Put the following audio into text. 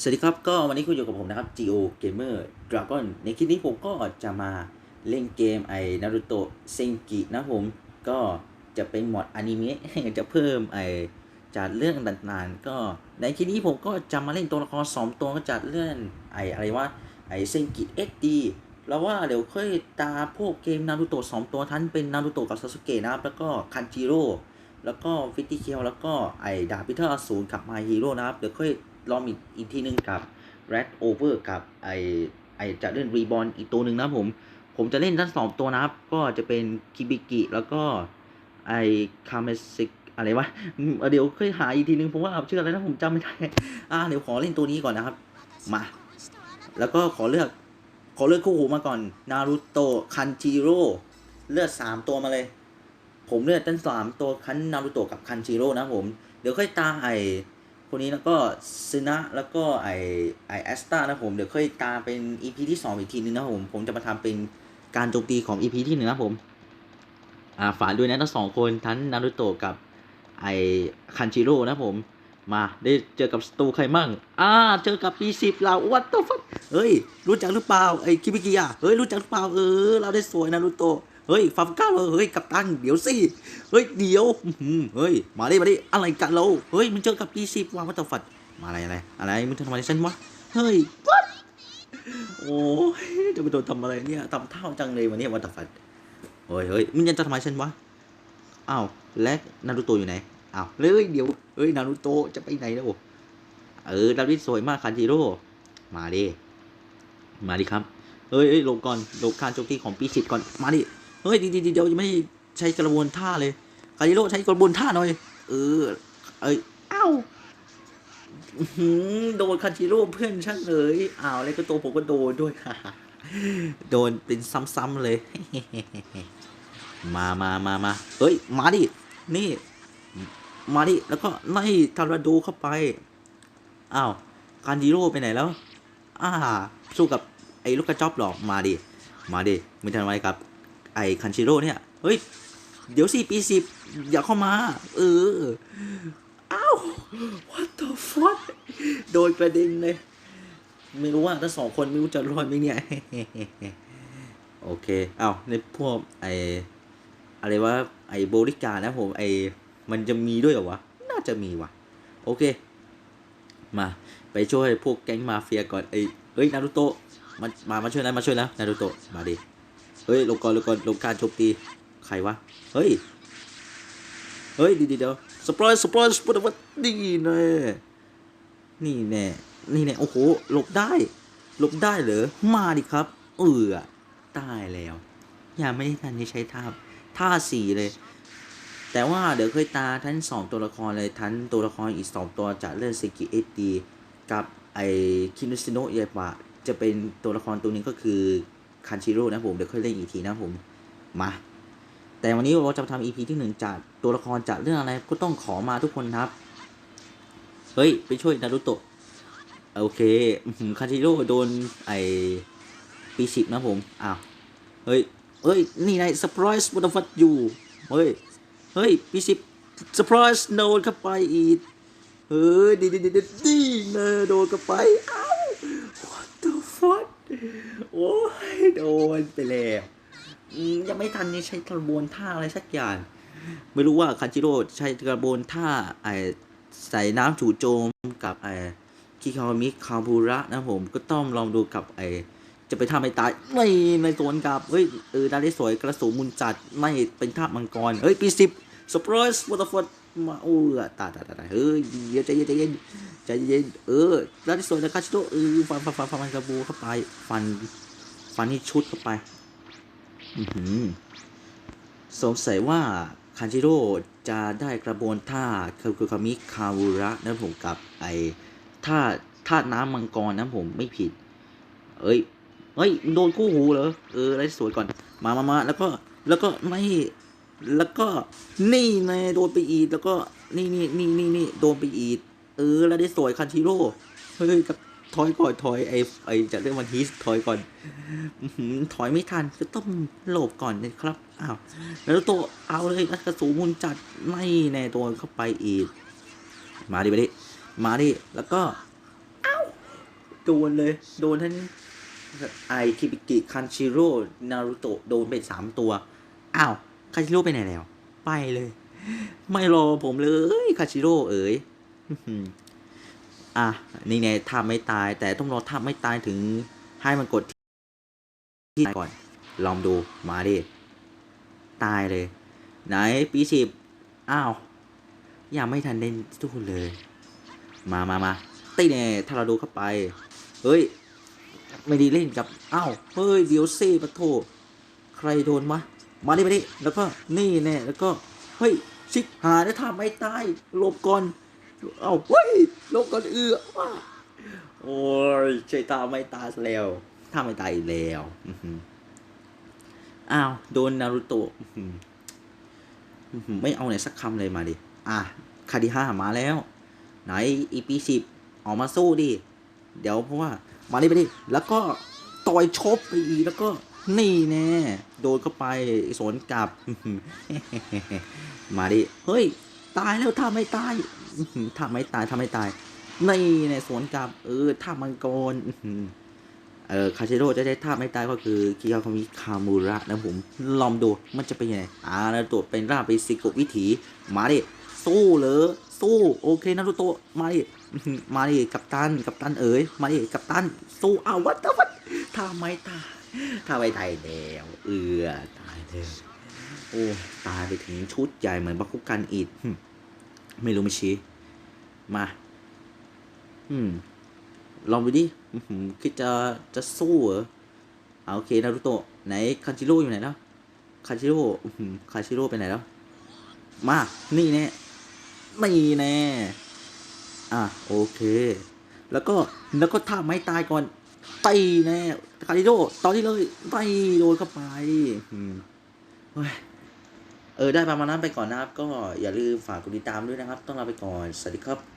สวัสดีครับ ก็วันนี้คุณอยู่กับผมนะครับ Geo Gamer Dragon ในคลิปนี้ผมก็จะมาเล่นเกมไอ้นารูโตะเซนกินะผม ก็จะเป็นมอดอนิเมะจะเพิ่มไอ้จัดเรื่องต่างๆ ก็ในคลิปนี้ผมก็จะมาเล่นตัวละครสองตัวก็จัดเรื่องไอ้อะไรว่าไอ้เซนกิเอ็กดีแล้วว่าเดี๋ยวค่อยตาพวกเกมนารูโตะสองตัวทั้นเป็นนารูโตะกับซาสึเกะนะครับ แล้วก็คันจิโร่ แล้วก็ฟิตตี้เคียวแล้วก็ไอ้ดาบพิเทอร์อสูรกับมาฮีโร่นะครับ เดี๋ยวค่อยลองอีกอีกทีนึงกับ Red Over กับไอ้ไอ้จะเล่นรีบอลอีกตัวหนึ่งนะผม ผมจะเล่นทั้งสองตัวนะครับ ก็จะเป็นคิบิกิแล้วก็ไอ้คาเมซิกอะไรวะ เดี๋ยวค่อยหาอีกทีนึง ผมว่าชื่ออะไรนะผมจำไม่ได้ อ่าเดี๋ยวขอเล่นตัวนี้ก่อนนะครับ มา แล้วก็ขอเลือก ขอเลือกคู่หูมาก่อน นารูโตะ คันจิโร่ เลือกสามตัวมาเลย ผมเลือกตั้งสามตัวคันนารูโตะกับคันจิโร่นะผม เดี๋ยวค่อยตามไอคนนี้แล้วก็ซึนะแล้วก็ไอไอแอสตานะผม เดี๋ยวค่อยตามเป็น EP ที่สองอีกทีนึงนะผม ผมจะมาทำเป็นการโจมตีของ EP ที่หนึ่งนะผม อ่าฝากด้วยนะทั้งสองคนทั้งนารูโตะกับไอคันจิโร่นะผม มาได้เจอกับสตูใครมั่ง อ่า เจอกับปีสิบเราวัตถุฟัเฮ้ย รู้จักหรือเปล่าไอ้คิบิกิอะเฮ้ยรู้จักหรือเปล่าเออ เราได้สวยนารูโตะ เฮ้ยฟาร์มก้าเเฮ้ยกับตันเดี๋ยวสิเฮ้ยเดี๋ยวเฮ้ยมาดิมาดิอะไรกันเราเฮ้ยมันเจอกับปีสิบว่าวัตถุฟัดมาอะไรอะไรอะไรมึงทำอะไรฉันวะเฮ้ย what โอ้ยจะไปโดนทำอะไรเนี่ยทำเท่าจังเลยวันนี้วัตถุฟัดเฮ้ยเฮ้ยมึงยังจะทำอะไมฉันวะอ้าวและนารูโตะอยู่ไหนอ้าวเลยเดี๋ยวเฮ้ยนารูโตะจะไปไหนแล้วเออดาวิดสวยมากคันจิโร่มาดิมาดิครับเฮ้ยเฮ้ยหลบก่อนหลบการโจมตีของปีสิบก่อน มาดิ เฮ้ยดีดีเดี๋ยวยังไม่ใช้กระบวนท่าเลยคันจิโร่ใช้กระบวนท่าหน่อย เออ เอ้ยอ้าวอื้อหือโดนคันจิโร่เพื่อนช่างเลยอ้าวแล้วก็ตัวผมก็โดนด้วยโดนเป็นซ้ำๆเลย มามามามาเฮ้ย มาดิ นี่ มาดิ แล้วก็ไล่ทาราโดเข้าไป อ้าว การดีโร่ไปไหนแล้ว อ่า สู้กับไอ้ลูกกระจอบหรอกมาดิ มาดิมึงทำอะไรกับ ไอคันชิโร่เนี่ย เฮ้ย เดี๋ยวสิปีสิบอย่าเข้ามา เออ อ้าว what the fuck โดนกระเด็นเลย ไม่รู้ว่าทั้งสองคนไม่รู้จะรอดไหมเนี่ย โอเค เอาในพวกไออะไรว่าไอโบริการนะผม ไอมันจะมีด้วยเหรอวะ น่าจะมีวะโอเค มาไปช่วยพวกแก๊งมาเฟียก่อนไอเฮ้ย นารูโตะมา มา มาช่วยนะ มาช่วยแล้วนารูโตะ มาดิ เฮ้ยลงก่อนลงก่อนลงการโจมตีใครวะ เฮ้ย เฮ้ยดีเดี๋ยวสปอยสปอยสปอยว่านี่แน่นี่แน่นี่แน่โอ้โหหลบได้หลบได้เหรอมาดิครับ เออตายแล้วยังไม่ได้ทันได้ใช้ท่าท่าสี่เลย แต่ว่าเดี๋ยวเคยตาทั้งสองตัวละครเลยทั้งตัวละครอีกสองตัวจากเรื่องเซกิเอดีกับไอคินุซิโนะเยบะจะเป็นตัวละครตัวนี้ก็คือ คันชิโร่นะผม เดี๋ยวค่อยเล่นอีกทีนะผม มา แต่วันนี้เราจะทำอีพีที่หนึ่งจากตัวละครจากเรื่องอะไรก็ต้องขอมาทุกคนครับ เฮ้ย ไปช่วยนารุโตะโอเคคันชิโร่โดนไอปีสิบนะผม อ้าว เฮ้ยเฮ้ย นี่ไงสปอยส์วัตฟัดอยู่ เฮ้ย เฮ้ยปีสิบเซอร์ไพรส์โดนเข้าไปอีก เฮ้ยดีดีดีดีดีนอโดนเข้าไปอ้าว what the fuck โอ้ยโดนไปแล้วยังไม่ทันนี่ใช้กระบวนท่าอะไรสักอย่าง ไม่รู้ว่าคันจิโร่ใช้กระบวนท่าไอใส่น้ำจู่โจมกับไอคิคามิคาบูระนะผมก็ต้องลองดูกับไอจะไปทำให้ตายไม่ในสวนกับเฮ้ยเออดาได้สวยกระสูมุนจัดไม่เป็นท่ามังกรเฮ้ยปีสิบสปรอยส์วอเตอร์ฟอร์ มาโอ้ตายตายตายเฮ้ยเดี๋ยวใจเย็นใจเย็นใจเย็นเออดาได้สวยนะคาชิโตเออฟันฟันฟันฟันกระบูเข้าไป ฟัน ฟันนี่ชุดเข้าไป อือหือสงสัยว่าคันจิโร่จะได้กระบวนท่าคาคุคามิคาวูระนะผมกับไอท่าท่าน้ำมังกรนะผมไม่ผิด เอ้ยเฮ้ยโดนคู่หูเหรอเอออะไรสวยก่อนมามามาแล้วก็แล้วก็ไม่ แล้วก็นี่ไงโดนไปอีกแล้วก็นี่นี่นี่นี่นี่โดนไปอีกเออ แล้วได้สวยคันชิโร่เฮ้ยกับถอยก่อนถอยไอไอจากเรื่องวันฮีสถอยก่อนถอยไม่ทันก็ต้องหลบก่อนนะครับอ้าวแล้วตัวเอาเลยนักระสูมุนจัดไม่แน่ตัวเข้าไปอีก มาดิมาดิมาดิแล้วก็เอ้าโดนเลย โดนทั้งไอคิบิกิคันชิโร่นารุโตะโดนไปสามตัวอ้าว คาชิโร่ไปไหนแล้ว ไปเลย ไม่รอผมเลยคาชิโร่เอ๋ยอะ นี่ไงถ้าไม่ตาย แต่ต้องรอถ้าไม่ตายถึงให้มันกดที่ก่อน ลองดูมาดิ ตายเลย ไหนปีสิบอ้าว ยังไม่ทันได้ทุกคนเลย มามามาตีแน่ถ้าเราดูเข้าไป เฮ้ย ไม่ด้เล่นกับ อ้าว เฮ้ย เดี๋ยวซี่ปะโถใครโดนมะ มาดิมาดิแล้วก็นี่แน่แล้วก็เฮ้ยชิกหาได้ท่าไม่ตายหลบก่อนเอ้าเฮ้ยหลบก่อนเอือว้าโอ้ยใช่ตาไม่ตายแล้วท่าไม่ตายอีกแล้วอ้าวโดนนารุโต้ไม่เอาไหนสักคำเลยมาดิอะคาดิห้ามาแล้ว ไหนอีปีสิบออกมาสู้ดิ เดี๋ยวเพราะว่า มาดิไปดิ แล้วก็ต่อยชบไปอีแล้วก็ นี่แน่โดนเข้าไปสวนกลับ มาดิ เฮ้ย ตายแล้วถ้าไม่ตายอื้อหือถ้าไม่ตายถ้าไม่ตาย นี่แน่สวนกลับ เออท่ามังกรเออคาชิโร่จะได้ท่าไม่ตายก็คือคิยาคามิคามูระนะผมลองดูมันจะเป็นยังไงอ่านารูโตะเป็นร่างเป็นสิโกวิถี มาดิสู้เลยสู้โอเคนารูโตะมาดิมาดิกัปตันกัปตันเอ๋ยมาดิกัปตันสู้อ้าววัดวัดถ้าไม่ตาย ถ้าไม่ตายแล้วเอือตายแล้วโอ้ตายไปถึงชุดใหญ่เหมือนบักคุกันอีกไม่รู้ไม่ชี้มา อืม ลองดูดิคิดจะจะสู้เหรอเอาโอเคนารูโตะไหนคันจิโร่อยู่ไหนแล้วคันจิโร่คันจิโร่ไปไหนแล้ว มา นี่แน่นี่แน่ อะโอเค แล้วก็แล้วก็ถ้าไม่ตายก่อน ตีแน่คาริโดตอนนี้เลยไปโดนเข้าไปอืมเฮ้ยเออได้ประมาณนั้นไปก่อนนะครับ ก็อย่าลืมฝากกดติดตามด้วยนะครับ ต้องลาไปก่อน สวัสดีครับ